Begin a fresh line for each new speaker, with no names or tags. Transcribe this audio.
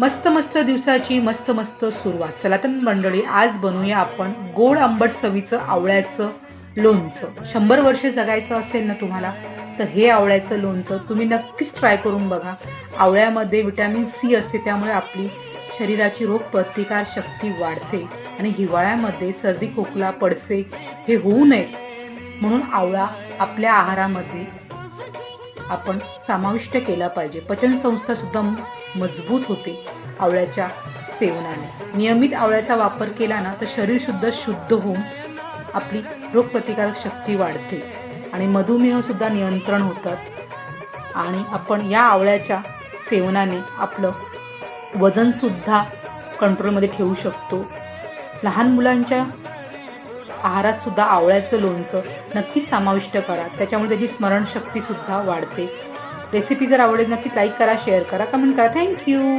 मस्त मस्त दिवसाची मस्त मस्त सुरुवात. चला तर मंडळी आज बनवूया आपण गोड आंबट चवीचं आवळ्याचं लोणचं. शंभर वर्ष जगायचं असेल ना तुम्हाला तर हे आवळ्याचं लोणचं तुम्ही नक्कीच ट्राय करून बघा. आवळ्यामध्ये विटॅमिन सी असते त्यामुळे आपली शरीराची रोग प्रतिकार शक्ती वाढते आणि हिवाळ्यामध्ये सर्दी खोकला पडसे हे होऊ नये. म्हणून आवळा आपल्या आहारामध्ये आपण समाविष्ट केला पाहिजे. पचनसंस्था सुद्धा मजबूत होते आवळ्याच्या सेवनाने. नियमित आवळ्याचा वापर केला ना तर शरीर सुद्धा शुद्ध होऊन आपली रोगप्रतिकारक शक्ती वाढते. आणि मधुमेह सुद्धा नियंत्रण होतात. आणि आपण या आवळ्याच्या सेवनाने आपलं वजनसुद्धा कंट्रोलमध्ये ठेवू शकतो. लहान मुलांच्या आहारात सुद्धा आवळ्याचं लोणचं नक्कीच समाविष्ट करा. त्याच्यामुळे त्याची स्मरणशक्ती सुद्धा वाढते. रेसिपी जर आवडेल नक्की लाईक करा शेअर करा कमेंट करा. थँक्यू